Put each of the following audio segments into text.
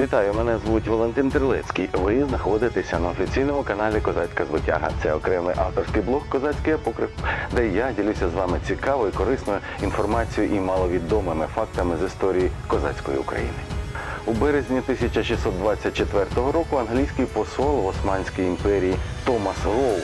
Вітаю, мене звуть Валентин Терлецький. Ви знаходитеся на офіційному каналі Козацька Звитяга. Це окремий авторський блог Козацький апокриф, де я ділюся з вами цікавою, корисною інформацією і маловідомими фактами з історії козацької України. У березні 1624 року англійський посол в Османській імперії Томас Роу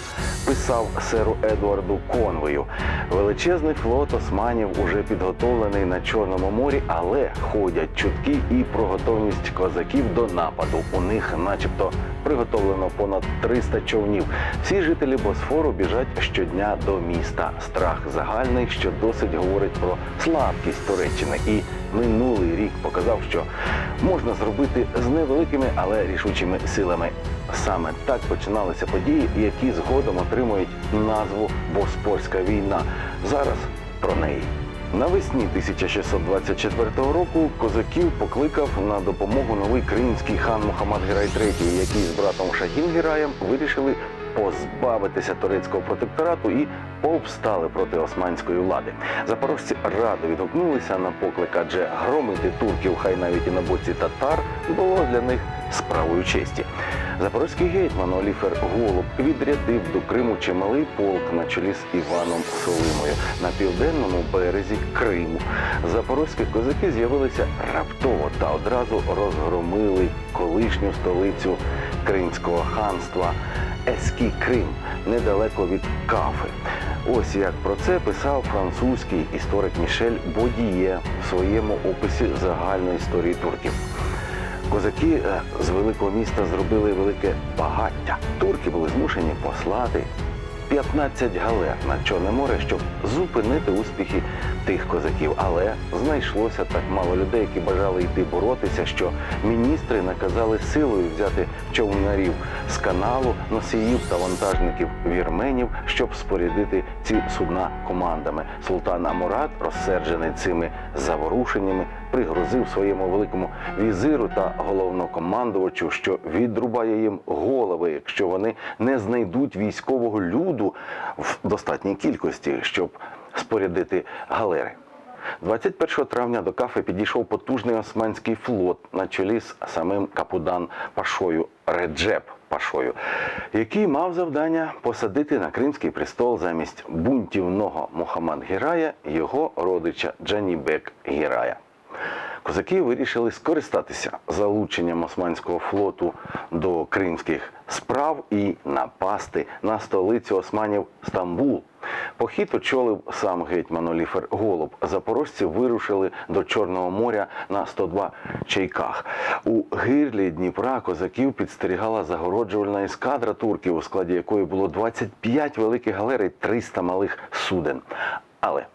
писав серу Едуарду Конвою. Величезний флот османів уже підготовлений на Чорному морі, але ходять чутки і про готовність козаків до нападу. У них, начебто, приготовлено понад 300 човнів. Всі жителі Босфору біжать щодня до міста. Страх загальний, що досить говорить про слабкість Туреччини. І минулий рік показав, що можна зробити з невеликими, але рішучими силами. Саме так починалися події, які згодом отримують назву Боспорська війна. Зараз про неї. Навесні 1624 року козаків покликав на допомогу новий кримський хан Мухаммад Герай III, який з братом Шахін Гераєм вирішили позбавитися турецького протекторату і повстали проти османської влади. Запорожці радо відгукнулися на поклик, адже громити турків, хай навіть і на боці татар, було для них справою честі. Запорозький гетьман Оліфер Голуб відрядив до Криму чималий полк на чолі з Іваном Солимою на південному березі Криму. Запорозькі козаки з'явилися раптово та одразу розгромили колишню столицю Кримського ханства Еський Крим недалеко від Кафи. Ось як про це писав французький історик Мішель Бодіє в своєму описі загальної історії турків. Козаки е, з великого міста зробили велике багаття. Турки були змушені послати 15 галер на Чорне море, щоб зупинити успіхи тих козаків. Але знайшлося так мало людей, які бажали йти боротися, що міністри наказали силою взяти човнарів з каналу, носіїв та вантажників вірменів, щоб спорядити ці судна командами. Султан Амурат, розсерджений цими заворушеннями, пригрозив своєму великому візиру та головнокомандувачу, що відрубає їм голови, якщо вони не знайдуть військового люду в достатній кількості, щоб спорядити галери. 21 травня до кафи підійшов потужний османський флот на чолі з самим Капудан Пашою Реджеп Пашою, який мав завдання посадити на Кримський престол замість бунтівного Мухаммад Гірая його родича Джанібек Гірая. Козаки вирішили скористатися залученням османського флоту до кримських справ і напасти на столицю османів Стамбул. Похід очолив сам гетьман Оліфер Голуб. Запорожці вирушили до Чорного моря на 102 чайках. У гирлі Дніпра козаків підстерігала загороджувальна ескадра турків, у складі якої було 25 великих галер і 300 малих суден. Але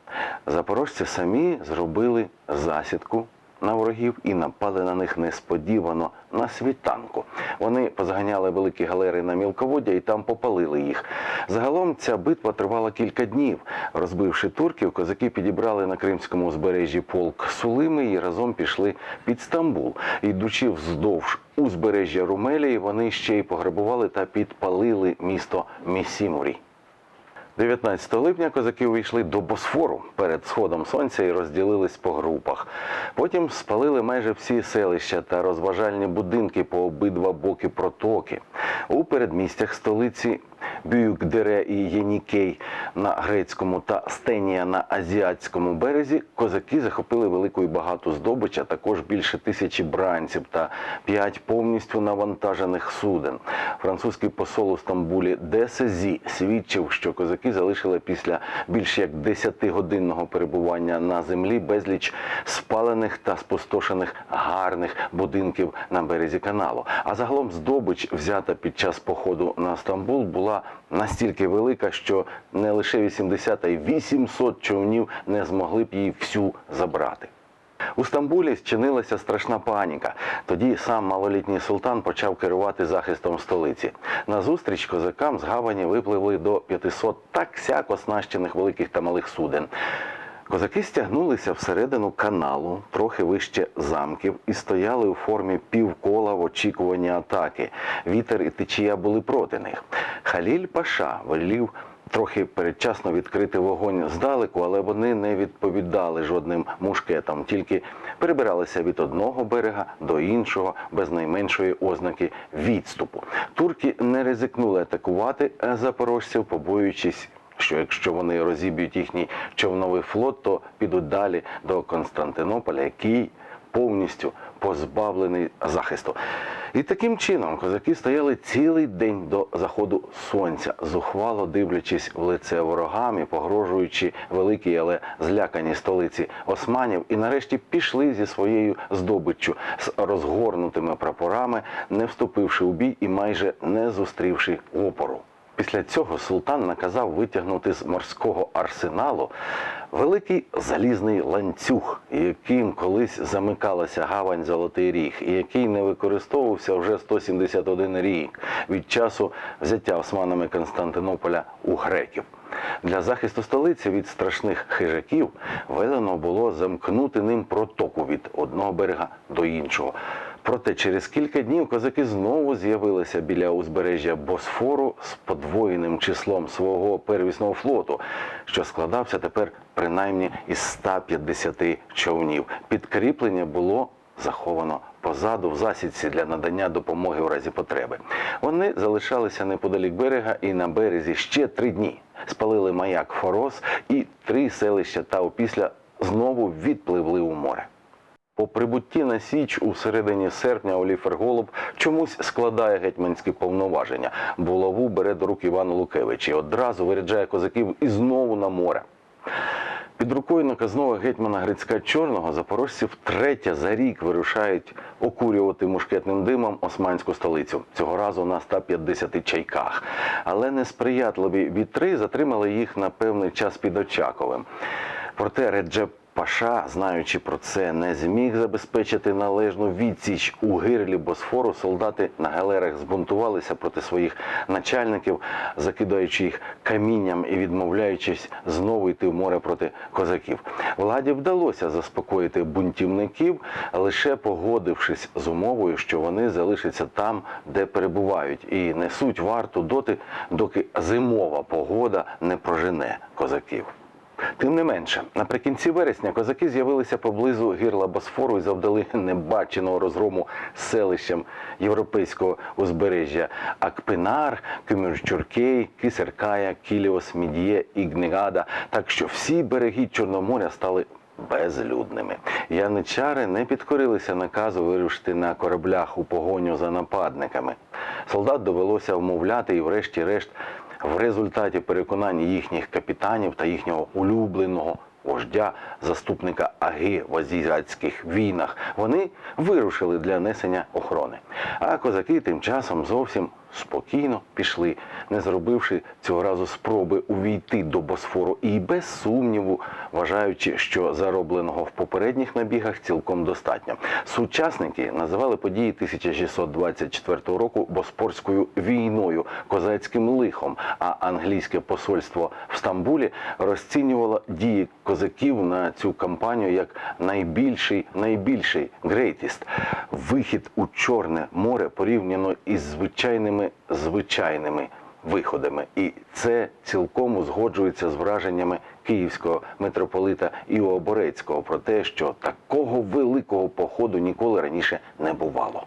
запорожці самі зробили засідку на ворогів і напали на них несподівано на світанку. Вони позганяли великі галери на мілководдя і там попалили їх. Загалом ця битва тривала кілька днів. Розбивши турків, козаки підібрали на кримському узбережжі полк Сулими і разом пішли під Стамбул. Йдучи вздовж узбережжя Румелії, вони ще й пограбували та підпалили місто Місімурі. 19 липня козаки увійшли до Босфору перед сходом сонця і розділились по групах. Потім спалили майже всі селища та розважальні будинки по обидва боки протоки. У передмістях столиці Бююкдере і Єнікей на грецькому та Стенія на азіатському березі козаки захопили велику і багату здобич, а також більше тисячі бранців та п'ять повністю навантажених суден. Французький посол у Стамбулі Десезі свідчив, що козаки залишили після більш як 10-годинного перебування на землі безліч спалених та спустошених гарних будинків на березі каналу. А загалом здобич, взята під час походу на Стамбул, була настільки велика, що не лише 80, а й 800 човнів не змогли б її всю забрати. У Стамбулі зчинилася страшна паніка. Тоді сам малолітній султан почав керувати захистом столиці. Назустріч козакам з гавані випливли до 500 так сяк оснащених великих та малих суден. Козаки стягнулися всередину каналу, трохи вище замків, і стояли у формі півкола в очікуванні атаки. Вітер і течія були проти них. Халіль Паша велів трохи передчасно відкрити вогонь здалеку, але вони не відповідали жодним мушкетам, тільки перебиралися від одного берега до іншого без найменшої ознаки відступу. Турки не ризикнули атакувати запорожців, побоюючись. Що якщо вони розіб'ють їхній човновий флот, то підуть далі до Константинополя, який повністю позбавлений захисту. І таким чином козаки стояли цілий день до заходу сонця, зухвало дивлячись в лице ворогам і погрожуючи великій, але зляканій столиці османів, і нарешті пішли зі своєю здобиччю з розгорнутими прапорами, не вступивши у бій і майже не зустрівши опору. Після цього султан наказав витягнути з морського арсеналу великий залізний ланцюг, яким колись замикалася гавань Золотий Ріг, і який не використовувався вже 171 рік від часу взяття османами Константинополя у греків. Для захисту столиці від страшних хижаків велено було замкнути ним протоку від одного берега до іншого. Проте через кілька днів козаки знову з'явилися біля узбережжя Босфору з подвоєним числом свого первісного флоту, що складався тепер принаймні із 150 човнів. Підкріплення було заховано позаду в засідці для надання допомоги у разі потреби. Вони залишалися неподалік берега і на березі ще три дні. Спалили маяк Форос і три селища та опісля знову відпливли у море. По прибутті на Січ у середині серпня Оліфер Голуб чомусь складає гетьманські повноваження. Булаву бере до рук Іван Лукевич і одразу виряджає козаків і знову на море. Під рукою наказного гетьмана Грицька Чорного запорожці втретє за рік вирушають окурювати мушкетним димом османську столицю. Цього разу на 150 чайках. Але несприятливі вітри затримали їх на певний час під Очаковим. Проте Реджеп Паша, знаючи про це, не зміг забезпечити належну відсіч у гирлі Босфору. Солдати на галерах збунтувалися проти своїх начальників, закидаючи їх камінням і відмовляючись знову йти в море проти козаків. Владі вдалося заспокоїти бунтівників, лише погодившись з умовою, що вони залишаться там, де перебувають, і несуть варту доти, доки зимова погода не прожене козаків. Тим не менше, наприкінці вересня козаки з'явилися поблизу гірла Босфору і завдали небаченого розгрому селищам європейського узбережжя Акпинар, Кюмюрчуркей, Кисеркая, Кіліос, Мідіє і Гнегада. Так що всі береги Чорноморя стали безлюдними. Яничари не підкорилися наказу вирушити на кораблях у погоню за нападниками. Солдат довелося вмовляти і, врешті-решт, в результаті переконань їхніх капітанів та їхнього улюбленого вождя, заступника Аги в азійських війнах, вони вирушили для несення охорони. А козаки тим часом зовсім спокійно пішли, не зробивши цього разу спроби увійти до Босфору і без сумніву, вважаючи, що заробленого в попередніх набігах цілком достатньо. Сучасники називали події 1624 року Боспорською війною, козацьким лихом. А англійське посольство в Стамбулі розцінювало дії козаків на цю кампанію як найбільший, найбільший greatest вихід у Чорне море порівняно із звичайними звичайними виходами, і це цілком узгоджується з враженнями київського митрополита Іо Борецького про те, що такого великого походу ніколи раніше не бувало.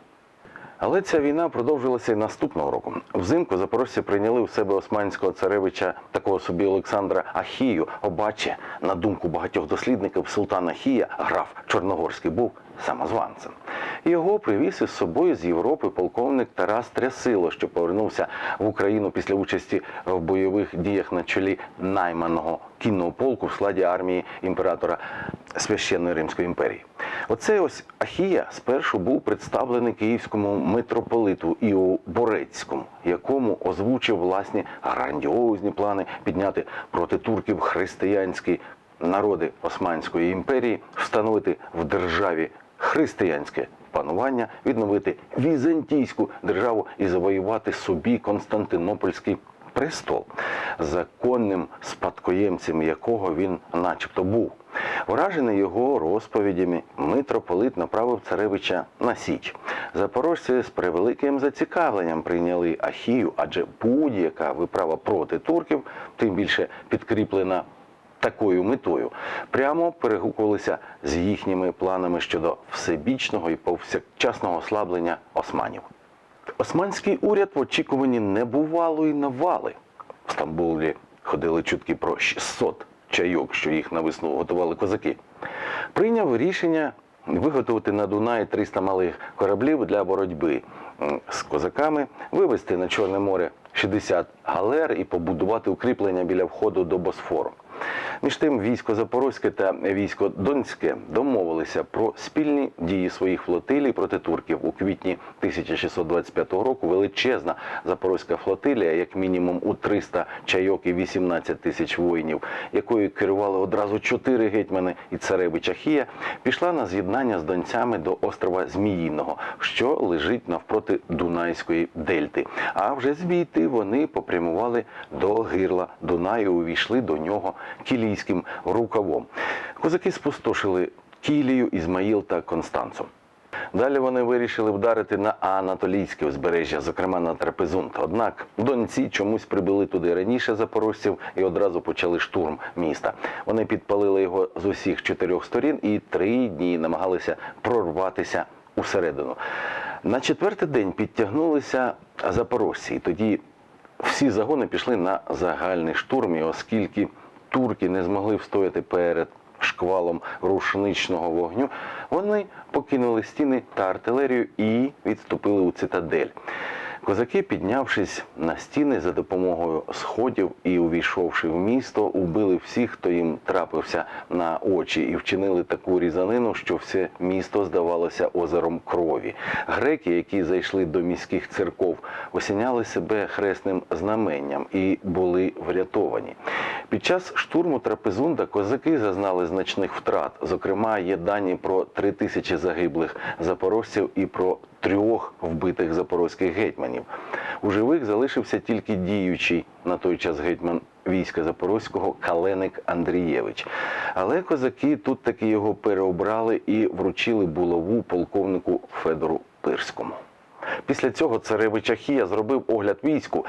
Але ця війна продовжилася і наступного року. Взимку запорожці прийняли у себе османського царевича такого собі Олександра Ахію. Обаче, на думку багатьох дослідників, султан Ахія, граф Чорногорський, був самозванцем. Його привіз із собою з Європи полковник Тарас Трясило, що повернувся в Україну після участі в бойових діях на чолі найманого кінного полку в складі армії імператора Священної Римської імперії. Оцей ось Ахія спершу був представлений київському митрополиту Іо Борецькому, якому озвучив власні грандіозні плани підняти проти турків християнські народи Османської імперії, встановити в державі християнське панування, відновити візантійську державу і завоювати собі Константинопольський престол. законним спадкоємцем якого він начебто був. Вражений його розповідями, митрополит направив царевича на січ. Запорожці з превеликим зацікавленням прийняли Ахію, адже будь-яка виправа проти турків, тим більше підкріплена такою метою, прямо перегукувалися з їхніми планами щодо всебічного і повсякчасного ослаблення османів. Османський уряд в очікуванні небувалої навали. В Стамбулі ходили чутки про 600 чайок, що їх на весну готували козаки. Прийняв рішення виготовити на Дунаї 300 малих кораблів для боротьби з козаками, вивезти на Чорне море 60 галер і побудувати укріплення біля входу до Босфору. Між тим, військо Запорозьке та військо Донське домовилися про спільні дії своїх флотилій проти турків у квітні 1625 року. Величезна запорозька флотилія, як мінімум у 300 чайок і 18 тисяч воїнів, якою керували одразу чотири гетьмани і царевич Ахія, пішла на з'єднання з донцями до острова Зміїного, що лежить навпроти Дунайської дельти. А вже звідти вони попрямували до гирла Дунаю, увійшли до нього кілійським рукавом. Козаки спустошили Кілію, Ізмаїл та Констанцу. Далі вони вирішили вдарити на Анатолійське узбережжя, зокрема на Трапезунд. Однак донці чомусь прибули туди раніше запорожців і одразу почали штурм міста. Вони підпалили його з усіх чотирьох сторін і три дні намагалися прорватися усередину. На четвертий день підтягнулися запорожці, і тоді всі загони пішли на загальний штурм, і оскільки турки не змогли встояти перед шквалом рушничного вогню, вони покинули стіни та артилерію і відступили у цитадель. Козаки, піднявшись на стіни за допомогою сходів і увійшовши в місто, убили всіх, хто їм трапився на очі, і вчинили таку різанину, що все місто здавалося озером крові. Греки, які зайшли до міських церков, осіняли себе хресним знаменням і були врятовані. Під час штурму Трапезунда козаки зазнали значних втрат. Зокрема, є дані про три тисячі загиблих запорожців і про трьох вбитих запорозьких гетьманів. У живих залишився тільки діючий на той час гетьман війська Запорозького Каленик Андрієвич. Але козаки тут таки його переобрали і вручили булаву полковнику Федору Пирському. Після цього царевич Ахія зробив огляд війську,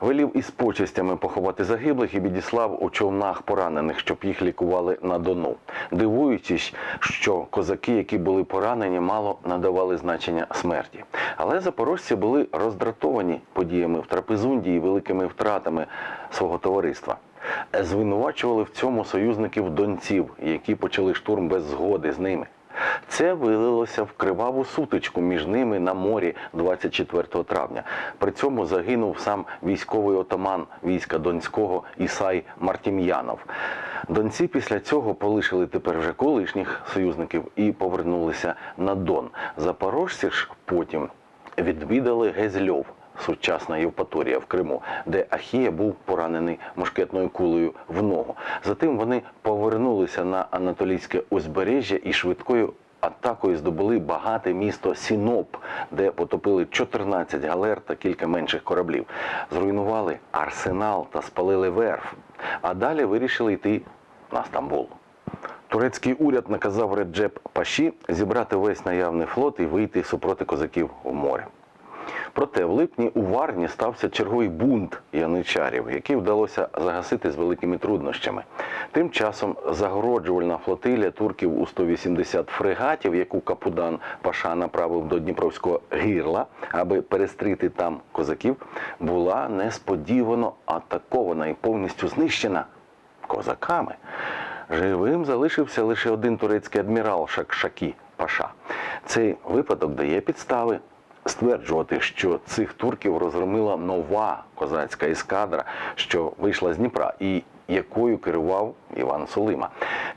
велів із почестями поховати загиблих і відіслав у човнах поранених, щоб їх лікували на Дону. Дивуючись, що козаки, які були поранені, мало надавали значення смерті. Але запорожці були роздратовані подіями в Трапезунді і великими втратами свого товариства. Звинувачували в цьому союзників донців, які почали штурм без згоди з ними. Це вилилося в криваву сутичку між ними на морі 24 травня. При цьому загинув сам військовий отаман війська Донського Ісай Мартім'янов. Донці після цього полишили тепер вже колишніх союзників і повернулися на Дон. Запорожці ж потім відвідали Гезльов. Сучасна Євпаторія в Криму, де Ахія був поранений мушкетною кулею в ногу. Затим вони повернулися на Анатолійське узбережжя і швидкою атакою здобули багате місто Сіноп, де потопили 14 галер та кілька менших кораблів. Зруйнували арсенал та спалили верф. А далі вирішили йти на Стамбул. Турецький уряд наказав Реджеп Паші зібрати весь наявний флот і вийти супроти козаків в море. Проте в липні у Варні стався черговий бунт яничарів, який вдалося загасити з великими труднощами. Тим часом загороджувальна флотилія турків у 180 фрегатів, яку Капудан Паша направив до Дніпровського гірла, аби перестріти там козаків, була несподівано атакована і повністю знищена козаками. Живим залишився лише один турецький адмірал Шакшакі Паша. Цей випадок дає підстави стверджувати, що цих турків розгромила нова козацька ескадра, що вийшла з Дніпра, і якою керував Іван Сулима.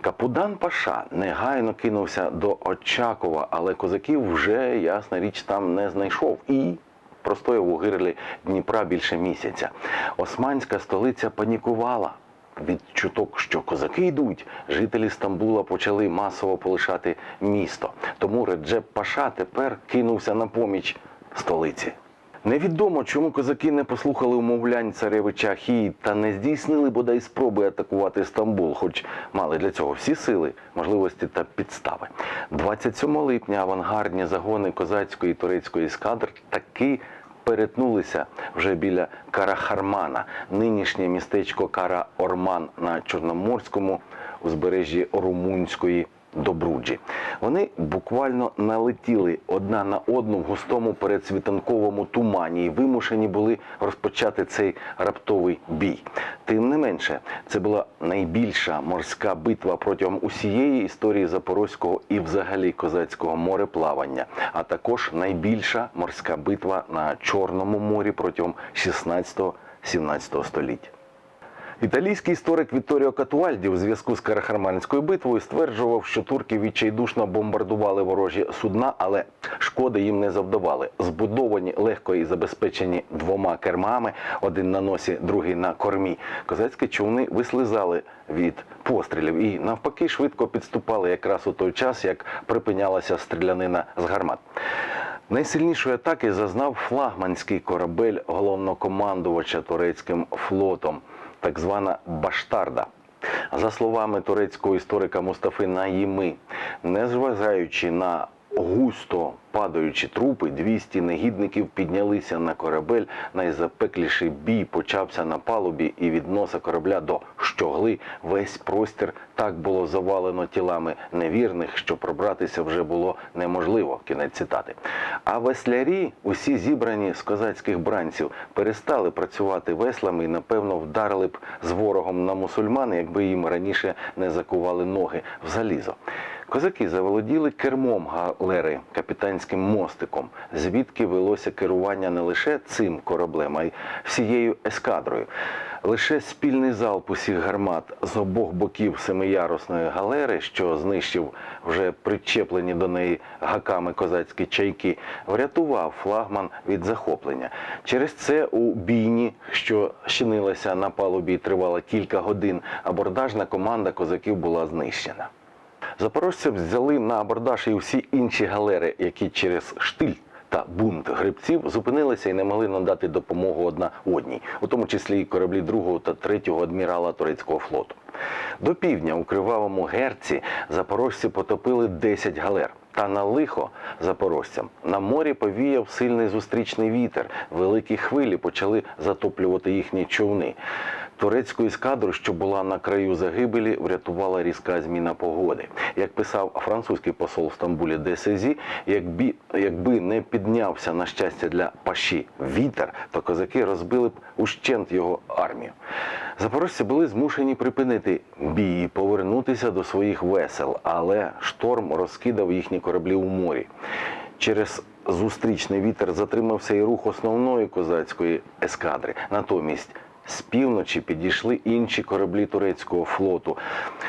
Капудан Паша негайно кинувся до Очакова, але козаків вже ясна річ там не знайшов і простояв у гирлі Дніпра більше місяця. Османська столиця панікувала. Від чуток, що козаки йдуть, жителі Стамбула почали масово полишати місто. Тому Реджеп Паша тепер кинувся на поміч столиці. Невідомо, чому козаки не послухали умовлянь царевича Ахії та не здійснили бодай спроби атакувати Стамбул, хоч мали для цього всі сили, можливості та підстави. 27 липня авангардні загони козацької турецької ескадр таки перетнулися вже біля Карахармана, нинішнє містечко Кара-Орман на Чорноморському узбережжі Румунської Добруджі. Вони буквально налетіли одна на одну в густому передсвітанковому тумані і вимушені були розпочати цей раптовий бій. Тим не менше, це була найбільша морська битва протягом усієї історії Запорозького і взагалі козацького мореплавання, а також найбільша морська битва на Чорному морі протягом 16-17 століття. Італійський історик Вітторіо Катуальді у зв'язку з Карахарманською битвою стверджував, що турки відчайдушно бомбардували ворожі судна, але шкоди їм не завдавали. Збудовані легко і забезпечені двома кермами, один на носі, другий на кормі. Козацькі човни вислизали від пострілів і навпаки швидко підступали якраз у той час, як припинялася стрілянина з гармат. Найсильнішої атаки зазнав флагманський корабель головнокомандувача турецьким флотом, так звана Баштарда. За словами турецького історика Мустафи Наїми, незважаючи на густо падаючі трупи, 200 негідників піднялися на корабель. Найзапекліший бій почався на палубі, і від носа корабля до щогли весь простір так було завалено тілами невірних, що пробратися вже було неможливо. Кінець цитати. А веслярі, усі зібрані з козацьких бранців, перестали працювати веслами і напевно вдарили б з ворогом на мусульман, якби їм раніше не закували ноги в залізо. Козаки заволоділи кермом галери, капітанським мостиком, звідки велося керування не лише цим кораблем, а й всією ескадрою. Лише спільний залп усіх гармат з обох боків семиярусної галери, що знищив вже причеплені до неї гаками козацькі чайки, врятував флагман від захоплення. Через це у бійні, що щинилася на палубі, і тривала кілька годин, абордажна команда козаків була знищена. Запорожці взяли на абордаж і всі інші галери, які через штиль та бунт грибців зупинилися і не могли надати допомогу одна одній, у тому числі і кораблі другого та третього адмірала турецького флоту. До півдня у кривавому герці запорожці потопили 10 галер. Та на лихо запорожцям на морі повіяв сильний зустрічний вітер. Великі хвилі почали затоплювати їхні човни. Турецьку ескадру, що була на краю загибелі, врятувала різка зміна погоди. Як писав французький посол в Стамбулі Десезі, якби, якби не піднявся на щастя для паші вітер, то козаки розбили б ущент його армію. Запорожці були змушені припинити бій і повернутися до своїх весел, але шторм розкидав їхні кораблі у морі. Через зустрічний вітер затримався і рух основної козацької ескадри. Натомість з півночі підійшли інші кораблі турецького флоту,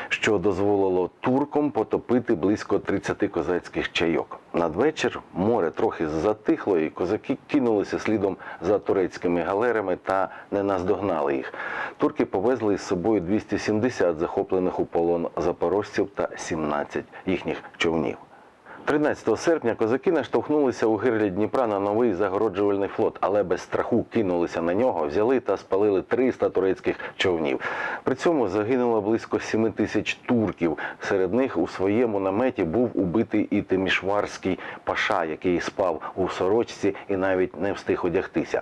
що дозволило туркам потопити близько 30 козацьких чайок. Надвечір море трохи затихло, і козаки кинулися слідом за турецькими галерами та не наздогнали їх. Турки повезли із собою 270 захоплених у полон запорожців та 17 їхніх човнів. 13 серпня козаки наштовхнулися у гирлі Дніпра на новий загороджувальний флот, але без страху кинулися на нього, взяли та спалили 300 турецьких човнів. При цьому загинуло близько 7 тисяч турків. Серед них у своєму наметі був убитий і Тимішварський паша, який спав у сорочці і навіть не встиг одягтися.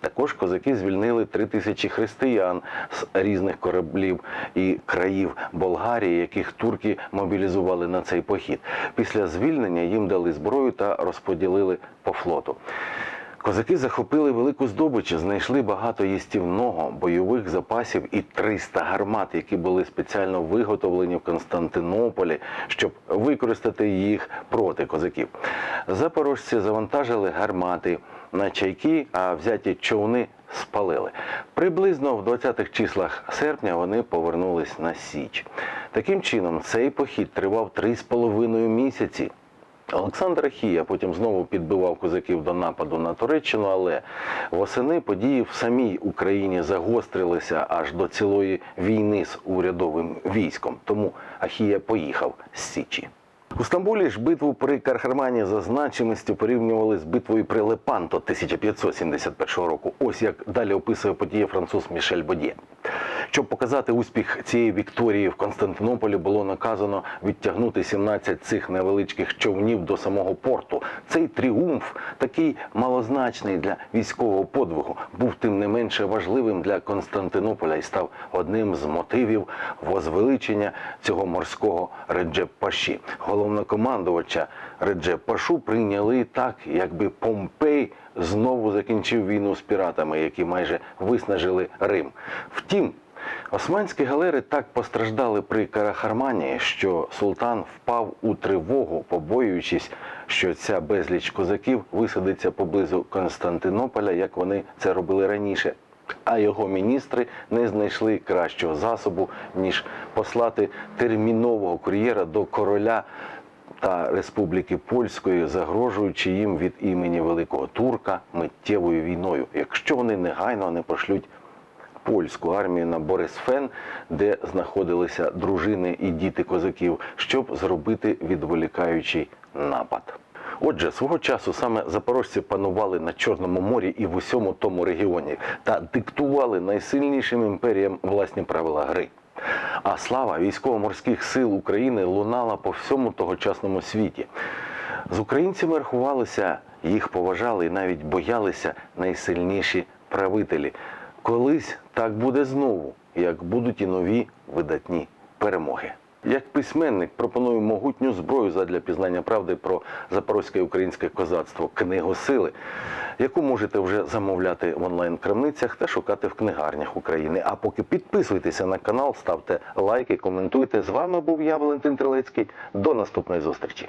Також козаки звільнили три тисячі християн з різних кораблів і країв Болгарії, яких турки мобілізували на цей похід. Після звільнення їм дали зброю та розподілили по флоту. Козаки захопили велику здобич, знайшли багато їстівного, бойових запасів і 300 гармат, які були спеціально виготовлені в Константинополі, щоб використати їх проти козаків. Запорожці завантажили гармати на чайки, а взяті човни спалили. Приблизно в 20-х числах серпня вони повернулись на Січ. Таким чином, цей похід тривав 3,5 місяці. Олександр Ахія потім знову підбивав козаків до нападу на Туреччину, але восени події в самій Україні загострилися аж до цілої війни з урядовим військом. Тому Ахія поїхав з Січі. У Стамбулі ж битву при Кархармані за значимістю порівнювали з битвою при Лепанто 1571 року. Ось як далі описує події француз Мішель Бодє. Щоб показати успіх цієї вікторії в Константинополі, було наказано відтягнути 17 цих невеличких човнів до самого порту. Цей тріумф, такий малозначний для військового подвигу, був тим не менше важливим для Константинополя і став одним з мотивів возвеличення цього морського Реджеп-Паші. Головнокомандувача Реджеп-Пашу прийняли так, якби Помпей знову закінчив війну з піратами, які майже виснажили Рим. Втім, Османські галери так постраждали при Карахармані, що султан впав у тривогу, побоюючись, що ця безліч козаків висадиться поблизу Константинополя, як вони це робили раніше. А його міністри не знайшли кращого засобу, ніж послати термінового кур'єра до короля та Республіки Польської, загрожуючи їм від імені Великого Турка миттєвою війною, якщо вони негайно не пошлють польську армію на Борисфен, де знаходилися дружини і діти козаків, щоб зробити відволікаючий напад. Отже, свого часу саме запорожці панували на Чорному морі і в усьому тому регіоні та диктували найсильнішим імперіям власні правила гри. А слава військово-морських сил України лунала по всьому тогочасному світі. З українцями рахувалися, їх поважали і навіть боялися найсильніші правителі. Колись так буде знову, як будуть і нові видатні перемоги. Як письменник пропоную могутню зброю задля пізнання правди про запорозьке українське козацтво книгу сили, яку можете вже замовляти в онлайн-крамницях та шукати в книгарнях України. А поки підписуйтеся на канал, ставте лайки, коментуйте. З вами був я, Валентин Трилецький. До наступної зустрічі.